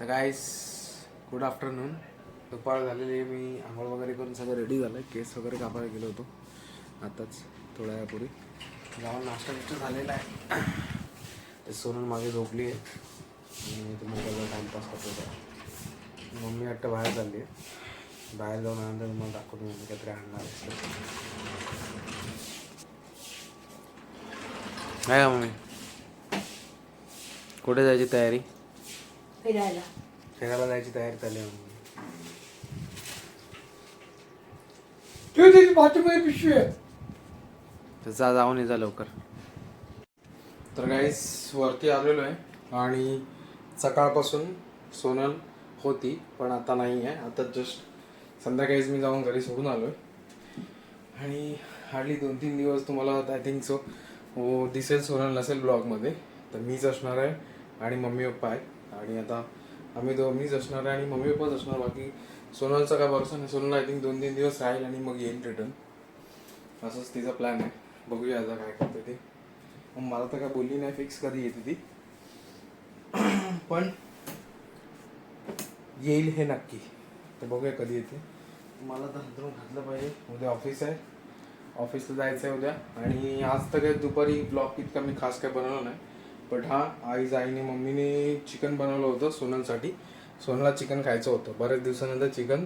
तर गाईस good afternoon दुपार झालेली आहे मी आंघोळ वगैरे करून सगळं रेडी झालं केस वगैरे कापायला गेलो होतो. आताच थोड्या वेळापूर्वी. गावात नाश्ता बिष्टा झालेला आहे. ते सोनून मागे झोपली आहे. आणि ते मोबाईलवर टाईमपास करतो होता मम्मी वाटतं बाहेर चालली आहे. बाहेर जाऊन आल्यानंतर मला दाखवतो मी काहीतरी आणणार आहे. काय का मम्मी? कुठे जायची तयारी? फिरायला. फिरायला जायची तयारी चालली आहे त्याची पिशवी आहे. तर जा जाऊन ये जा लवकर. तर काहीच वरती आलेलो आहे आणि सकाळपासून सोनल होती पण आता नाही आहे. आता जस्ट संध्याकाळीच मी जाऊन घरी सोडून आलो आहे आणि हार्डली दोन तीन दिवस तुम्हाला आय थिंक सो दिसेल सोनल नसेल ब्लॉगमध्ये तर मीच असणार आहे आणि मम्मी पप्पा आहेत. आणि आता आम्ही दो मीच असणार आहे आणि मम्मी पप्पाच असणार. बाकी सोनलचा काय भरोसा नाही. सोनल आय थिंक दोन तीन दिवस राहील आणि मग येईल रिटर्न असंच तिचा प्लॅन आहे. बघूया आता काय करते ते. मग मला तर काय बोलली नाही फिक्स कधी येते ती. पण येईल हे नक्की. तर बघूया कधी येते. मला तर हंतरून घातलं पाहिजे. उद्या ऑफिस आहे. ऑफिसला जायचं आहे उद्या. आणि आज तर काय दुपारी ब्लॉग इतका मी खास काय बनवलं नाही. बट हा आईज आईने मम्मीने चिकन बनवलं होतं सोनलसाठी. सोनलला चिकन खायचं होतं. बऱ्याच दिवसानंतर चिकन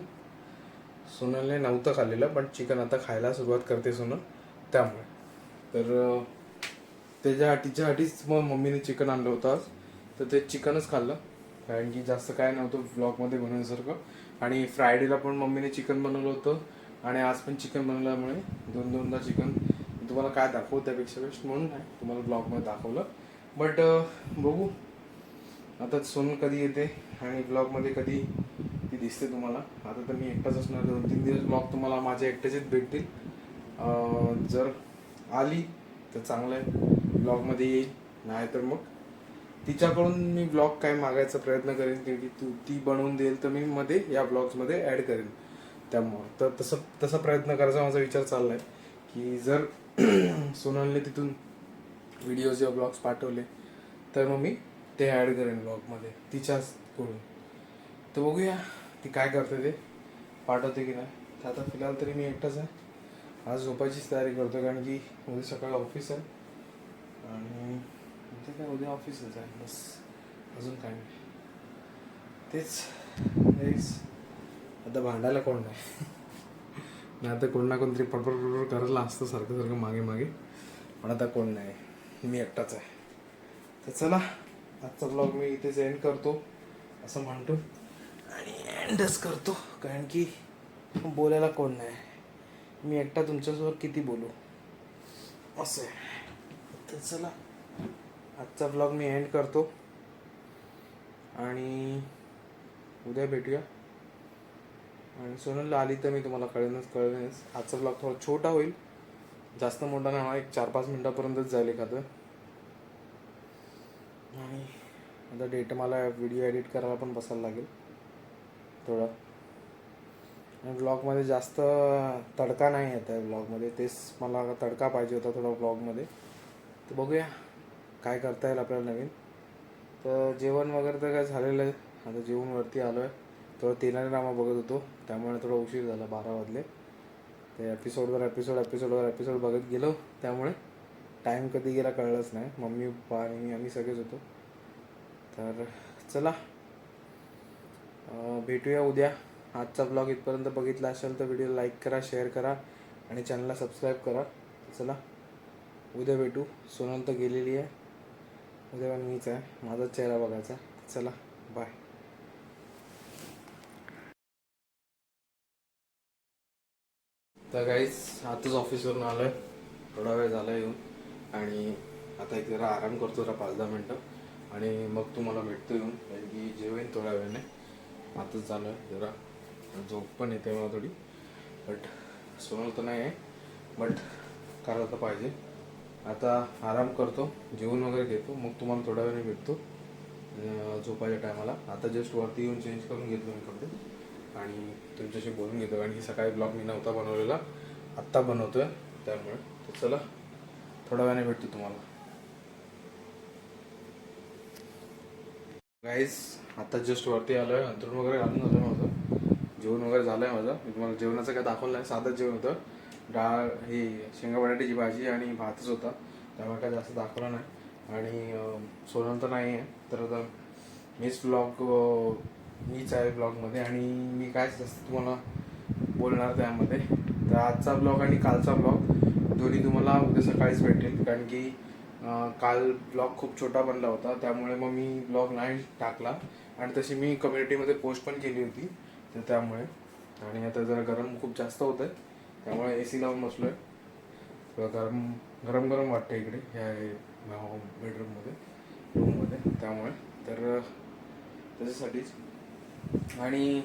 सोनलने नव्हतं खाल्लेलं पण चिकन आता खायला सुरुवात करते सोनल त्यामुळे. तर त्याच्या त्याच्या तिच्यासाठीच मग मम्मीने चिकन आणलं होतं आज. तर ते चिकनच खाल्लं. कारण की जास्त काय नव्हतं ब्लॉकमध्ये बनवण्यासारखं. आणि फ्रायडेला पण मम्मीने चिकन बनवलं होतं. आणि आज पण चिकन बनवल्यामुळे दोन दोनदा चिकन तुम्हाला काय दाखवू त्यापेक्षा बेस्ट म्हणून नाही तुम्हाला ब्लॉगमध्ये दाखवलं. बट uh, बघू. आता सोनल कधी येते आणि ब्लॉगमध्ये कधी ती दिसते तुम्हाला. आता तर मी एकटाच असणार दोन तीन दिवस ब्लॉग तुम्हाला माझ्या एकट्याचेच भेटतील. जर आली तर चांगलं आहे. ब्लॉगमध्ये येईल नाही तर मग. तिच्याकडून मी ब्लॉग काय मागायचा प्रयत्न करेन की तू ती बनवून देईल तर मी मध्ये या ब्लॉग्समध्ये ॲड करेन. त्यामुळं. तर तसं तसा प्रयत्न करायचा माझा विचार चालला आहे की जर सोनलने तिथून व्हिडिओज किंवा ब्लॉग्स पाठवले तर मग मी ते ॲड करेन ब्लॉगमध्ये तिच्याच करून तर बघूया ती काय करते ते पाठवते की नाही. तर आता फिलहाल तरी मी एकटाच आहे. आज झोपायचीच तयारी करतो कारण की उद्या सकाळी ऑफिस आहे. आणि उद्या काय उद्या ऑफिसच आहे बस. अजून काय नाही. तेच तेच. आता भांडायला कोण नाही. नाही आता कोण ना कोणतरी पडपड पडपड करायला असतं सारखं सारखं मागे मागे. पण आता कोण नाही. मी एकटाच आहे. तर चला आजचा ब्लॉग मी इथेच एंड करतो असं म्हणतो. आणि एंडच करतो कारण की बोलायला कोण नाही. मी एकटा तुमच्यासोबत किती बोलू? असं आहे. तर चला आजचा ब्लॉग मी एंड करतो. आणि उद्या भेटूया. आणि सोनलला आली तर मी तुम्हाला कळेनच कळवेनच आजचा ब्लॉग थोडा छोटा होईल. जास्त मोठा नाही होणार एक चार पाच मिनटापर्यंतच जाईल एखादं. आणि आता डेट मला व्हिडिओ एडिट करायला पण बसायला लागेल थोडं. आणि ब्लॉगमध्ये जास्त तडका नाही येत आहे ब्लॉगमध्ये तेच मला तडका पाहिजे होता थोडा ब्लॉगमध्ये तर बघूया काय करता येईल आपल्याला नवीन. तर जेवण वगैरे तर काय झालेलं आहे आता जेवण वरती आलो आहे थोडं तेलाने रामा बघत होतो त्यामुळे थोडा उशीर झाला बारा वाजले. ते एपिसोडवर एपिसोड एपिसोडवर एपिसोड बघत गेलो. त्यामुळे टाईम कधी गेला कळलंच नाही. मम्मी पप्पा आणि मी आम्ही सगळेच होतो. तर चला. भेटूया उद्या. आजचा ब्लॉग इथपर्यंत बघितला असेल तर व्हिडिओ लाईक करा शेअर करा आणि चॅनलला सबस्क्राईब करा. चला. उद्या भेटू. सोनल तर गेलेली आहे. उद्या पण मीच आहे. माझा चेहरा बघायचा. चला. बाय तर काहीच आताच ऑफिसवरून आलो आहे थोडा वेळ झाला येऊन. आणि आता एक जरा आराम करतो जरा पाच दहा मिनटं. आणि मग तुम्हाला भेटतो येऊन कारण की जेवेन थोड्या वेळाने. आताच झालं आहे जरा. झोप पण येते मला थोडी. बट सोनल तर नाही आहे बट करायला तर पाहिजे. आता आराम करतो जेवण वगैरे घेतो. मग तुम्हाला थोड्या वेळाने भेटतो. झोपायच्या टायमाला आता जस्ट वरती येऊन चेंज करून घेतो मी कपडे. आणि तुमच्याशी बोलून घेतो. कारण की सकाळी ब्लॉग मी नव्हता बनवलेला आत्ता बनवतोय त्यामुळे तर चला थोड्या वेळाने भेटतो तुम्हाला. गाईज आता जस्ट वरती आलो आहे अंतरून वगैरे घालून झालं माझं. जेवण वगैरे झालं आहे माझं. मी तुम्हाला जेवणाचं काय दाखवलं नाही. साधंच जेवण होतं. डाळ ही शेंगा बटाट्याची भाजी आणि भातच होता. त्यामुळे काय जास्त दाखवलं नाही. आणि सोनं तर नाही आहे तर आता मीच ब्लॉग मीच आहे ब्लॉगमध्ये आणि मी काय जास्त तुम्हाला बोलणार त्यामध्ये. तर आजचा ब्लॉग आणि कालचा ब्लॉग दोन्ही तुम्हाला उद्या सकाळीच भेटेल. कारण की काल ब्लॉग खूप छोटा बनला होता. त्यामुळे मग मी ब्लॉग नाही टाकला. आणि तशी मी कम्युनिटीमध्ये पोस्ट पण केली होती. तर त्यामुळे. आणि आता जरा गरम खूप जास्त होत आहे त्यामुळे ए सी लावून बसलो आहे गरम गरम गरम वाटतं इकडे ह्या बेडरूममध्ये रूममध्ये त्यामुळे. तर त्याच्यासाठीच आणि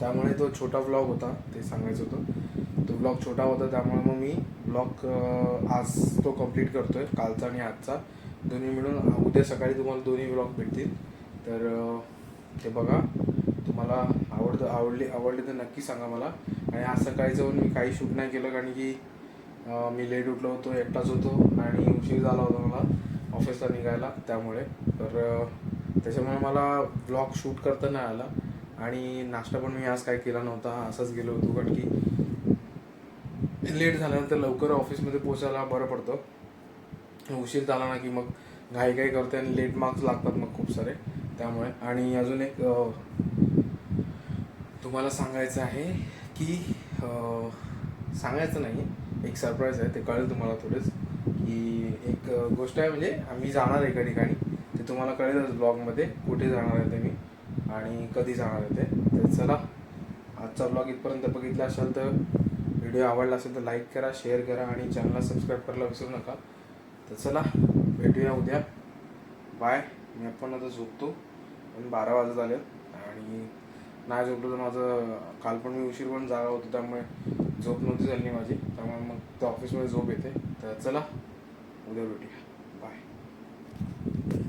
त्यामुळे तो छोटा ब्लॉग होता ते सांगायचं होतं. तो ब्लॉग छोटा होता त्यामुळे मग मी ब्लॉग आज तो कंप्लीट आहे कालचा आणि आजचा. दोन्ही मिळून उद्या सकाळी तुम्हाला दोन्ही ब्लॉग भेटतील. तर ते बघा तुम्हाला आवडतं आवडली आवडली तर नक्की सांगा मला. आणि आज सकाळी जाऊन मी काही शूट नाही केलं कारण की मी लेट उठलो होतो एकटाच होतो आणि उशीर झाला होता मला ऑफिसला निघायला त्यामुळे. तर त्याच्यामुळे मला ब्लॉग शूट करता नाही आला. आणि नाश्ता पण मी आज काय केला नव्हता असंच गेलो होतो कारण की लेट झाल्यानंतर लवकर ऑफिसमध्ये पोचायला बरं पडतं. उशीर झाला ना की मग घाई घाई करते आणि लेट मार्क्स लागतात मग खूप सारे. त्यामुळे आणि अजून एक तुम्हाला सांगायचं आहे की सांगायचं नाही एक सरप्राईज आहे ते कळेल तुम्हाला थोडेच की एक गोष्ट आहे म्हणजे आम्ही जाणार एका ठिकाणी ते तुम्हाला कळेलच ब्लॉगमध्ये कुठे जाणार आहे ते मी. आणि कधी जाणार होते तर चला आजचा ब्लॉग इथपर्यंत बघितला असाल तर व्हिडिओ आवडला असेल तर लाईक करा शेअर करा आणि चॅनलला सबस्क्राईब करायला विसरू नका. तर चला भेटूया उद्या. बाय मी आपण आता झोपतो. पण बारा वाजत आले. आणि नाही झोपलो तर माझं काल पण मी उशीर पण जागा होतो त्यामुळे झोप नव्हती झाली माझी. त्यामुळे मग त्या ऑफिसमध्ये झोप येते. तर चला उद्या भेटूया. बाय